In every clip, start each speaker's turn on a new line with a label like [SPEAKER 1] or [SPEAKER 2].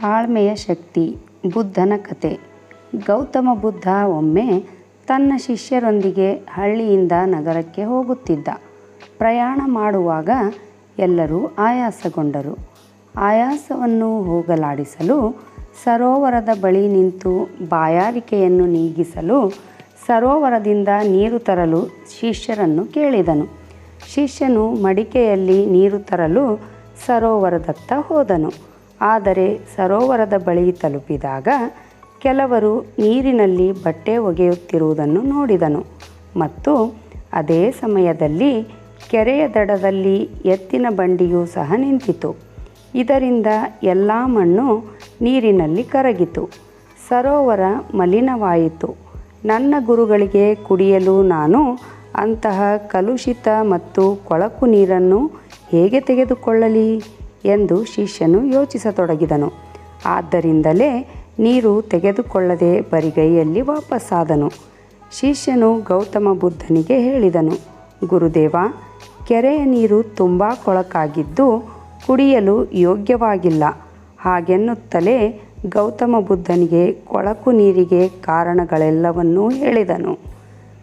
[SPEAKER 1] ತಾಳ್ಮೆಯ ಶಕ್ತಿ, ಬುದ್ಧನ ಕತೆ. ಗೌತಮ ಬುದ್ಧ ಒಮ್ಮೆ ತನ್ನ ಶಿಷ್ಯರೊಂದಿಗೆ ಹಳ್ಳಿಯಿಂದ ನಗರಕ್ಕೆ ಹೋಗುತ್ತಿದ್ದ. ಪ್ರಯಾಣ ಮಾಡುವಾಗ ಎಲ್ಲರೂ ಆಯಾಸಗೊಂಡರು. ಆಯಾಸವನ್ನು ಹೋಗಲಾಡಿಸಲು ಸರೋವರದ ಬಳಿ ನಿಂತು ಬಾಯಾರಿಕೆಯನ್ನು ನೀಗಿಸಲು ಸರೋವರದಿಂದ ನೀರು ತರಲು ಶಿಷ್ಯರನ್ನು ಕೇಳಿದನು. ಶಿಷ್ಯನು ಮಡಿಕೆಯಲ್ಲಿ ನೀರು ತರಲು ಸರೋವರದತ್ತ ಹೋದನು. ಆದರೆ ಸರೋವರದ ಬಳಿ ತಲುಪಿದಾಗ ಕೆಲವರು ನೀರಿನಲ್ಲಿ ಬಟ್ಟೆ ಒಗೆಯುತ್ತಿರುವುದನ್ನು ನೋಡಿದನು. ಮತ್ತು ಅದೇ ಸಮಯದಲ್ಲಿ ಕೆರೆಯ ದಡದಲ್ಲಿ ಎತ್ತಿನ ಬಂಡಿಯೂ ಸಹ ನಿಂತಿತು. ಇದರಿಂದ ಎಲ್ಲ ಮಣ್ಣು ನೀರಿನಲ್ಲಿ ಕರಗಿತು. ಸರೋವರ ಮಲಿನವಾಯಿತು. ನನ್ನ ಗುರುಗಳಿಗೆ ಕುಡಿಯಲು ನಾನು ಅಂತಹ ಕಲುಷಿತ ಮತ್ತು ಕೊಳಕು ನೀರನ್ನು ಹೇಗೆ ತೆಗೆದುಕೊಳ್ಳಲಿ? ಎಂದು ಶಿಷ್ಯನು ಯೋಚಿಸತೊಡಗಿದನು. ಆದ್ದರಿಂದಲೇ ನೀರು ತೆಗೆದುಕೊಳ್ಳದೆ ಬರಿಗೈಯಲ್ಲಿ ವಾಪಸ್ಸಾದನು. ಶಿಷ್ಯನು ಗೌತಮ ಬುದ್ಧನಿಗೆ ಹೇಳಿದನು, ಗುರುದೇವ, ಕೆರೆಯ ನೀರು ತುಂಬ ಕೊಳಕಾಗಿದ್ದು ಕುಡಿಯಲು ಯೋಗ್ಯವಾಗಿಲ್ಲ. ಹಾಗೆನ್ನುತ್ತಲೇ ಗೌತಮ ಬುದ್ಧನಿಗೆ ಕೊಳಕು ನೀರಿಗೆ ಕಾರಣಗಳೆಲ್ಲವನ್ನೂ ಹೇಳಿದನು.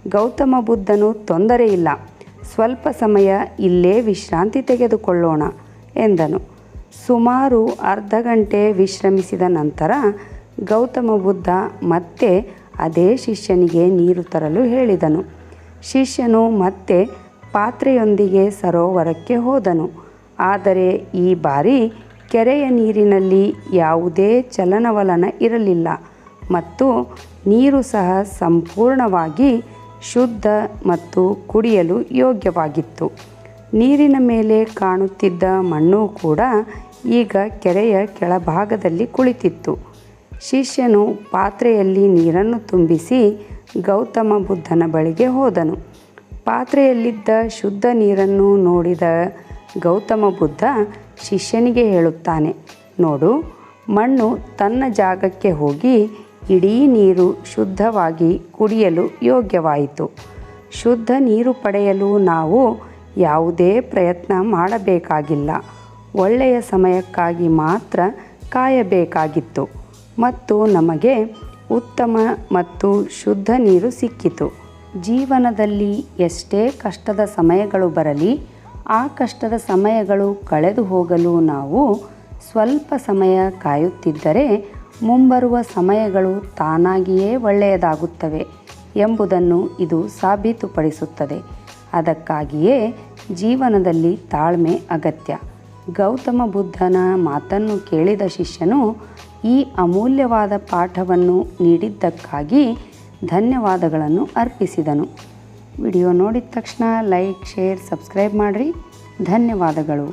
[SPEAKER 1] ಗೌತಮ ಬುದ್ಧನು ತೊಂದರೆಯಿಲ್ಲ. ಸ್ವಲ್ಪ ಸಮಯ ಇಲ್ಲೇ ವಿಶ್ರಾಂತಿ ತೆಗೆದುಕೊಳ್ಳೋಣ. ಎಂದನು. ಸುಮಾರು ಅರ್ಧ ಗಂಟೆ ವಿಶ್ರಮಿಸಿದ ನಂತರ ಗೌತಮ ಬುದ್ಧ ಮತ್ತೆ ಅದೇ ಶಿಷ್ಯನಿಗೆ ನೀರು ತರಲು ಹೇಳಿದನು. ಶಿಷ್ಯನು ಮತ್ತೆ ಪಾತ್ರೆಯೊಂದಿಗೆ ಸರೋವರಕ್ಕೆ ಹೋದನು. ಆದರೆ ಈ ಬಾರಿ ಕೆರೆಯ ನೀರಿನಲ್ಲಿ ಯಾವುದೇ ಚಲನವಲನ ಇರಲಿಲ್ಲ ಮತ್ತು ನೀರು ಸಹ ಸಂಪೂರ್ಣವಾಗಿ ಶುದ್ಧ ಮತ್ತು ಕುಡಿಯಲು ಯೋಗ್ಯವಾಗಿತ್ತು. ನೀರಿನ ಮೇಲೆ ಕಾಣುತ್ತಿದ್ದ ಮಣ್ಣು ಕೂಡ ಈಗ ಕೆರೆಯ ಕೆಳಭಾಗದಲ್ಲಿ ಕುಳಿತಿತ್ತು. ಶಿಷ್ಯನು ಪಾತ್ರೆಯಲ್ಲಿ ನೀರನ್ನು ತುಂಬಿಸಿ ಗೌತಮ ಬುದ್ಧನ ಬಳಿಗೆ ಹೋದನು. ಪಾತ್ರೆಯಲ್ಲಿದ್ದ ಶುದ್ಧ ನೀರನ್ನು ನೋಡಿದ ಗೌತಮ ಬುದ್ಧ ಶಿಷ್ಯನಿಗೆ ಹೇಳುತ್ತಾನೆ, ನೋಡು, ಮಣ್ಣು ತನ್ನ ಜಾಗಕ್ಕೆ ಹೋಗಿ ಇಡೀ ನೀರು ಶುದ್ಧವಾಗಿ ಕುಡಿಯಲು ಯೋಗ್ಯವಾಯಿತು. ಶುದ್ಧ ನೀರು ಪಡೆಯಲು ನಾವು ಯಾವುದೇ ಪ್ರಯತ್ನ ಮಾಡಬೇಕಾಗಿಲ್ಲ. ಒಳ್ಳೆಯ ಸಮಯಕ್ಕಾಗಿ ಮಾತ್ರ ಕಾಯಬೇಕಾಗಿತ್ತು ಮತ್ತು ನಮಗೆ ಉತ್ತಮ ಮತ್ತು ಶುದ್ಧ ನೀರು ಸಿಕ್ಕಿತು. ಜೀವನದಲ್ಲಿ ಎಷ್ಟೇ ಕಷ್ಟದ ಸಮಯಗಳು ಬರಲಿ, ಆ ಕಷ್ಟದ ಸಮಯಗಳು ಕಳೆದು ಹೋಗಲು ನಾವು ಸ್ವಲ್ಪ ಸಮಯ ಕಾಯುತ್ತಿದ್ದರೆ ಮುಂಬರುವ ಸಮಯಗಳು ತಾನಾಗಿಯೇ ಒಳ್ಳೆಯದಾಗುತ್ತವೆ ಎಂಬುದನ್ನು ಇದು ಸಾಬೀತುಪಡಿಸುತ್ತದೆ. ಅದಕ್ಕಾಗಿಯೇ ಜೀವನದಲ್ಲಿ ತಾಳ್ಮೆ ಅಗತ್ಯ. ಗೌತಮ ಬುದ್ಧನ ಮಾತನ್ನು ಕೇಳಿದ ಶಿಷ್ಯನು ಈ ಅಮೂಲ್ಯವಾದ ಪಾಠವನ್ನು ನೀಡಿದ್ದಕ್ಕಾಗಿ ಧನ್ಯವಾದಗಳನ್ನು ಅರ್ಪಿಸಿದನು. ವಿಡಿಯೋ ನೋಡಿದ ತಕ್ಷಣ ಲೈಕ್, ಶೇರ್, ಸಬ್ಸ್ಕ್ರೈಬ್ ಮಾಡಿರಿ. ಧನ್ಯವಾದಗಳು.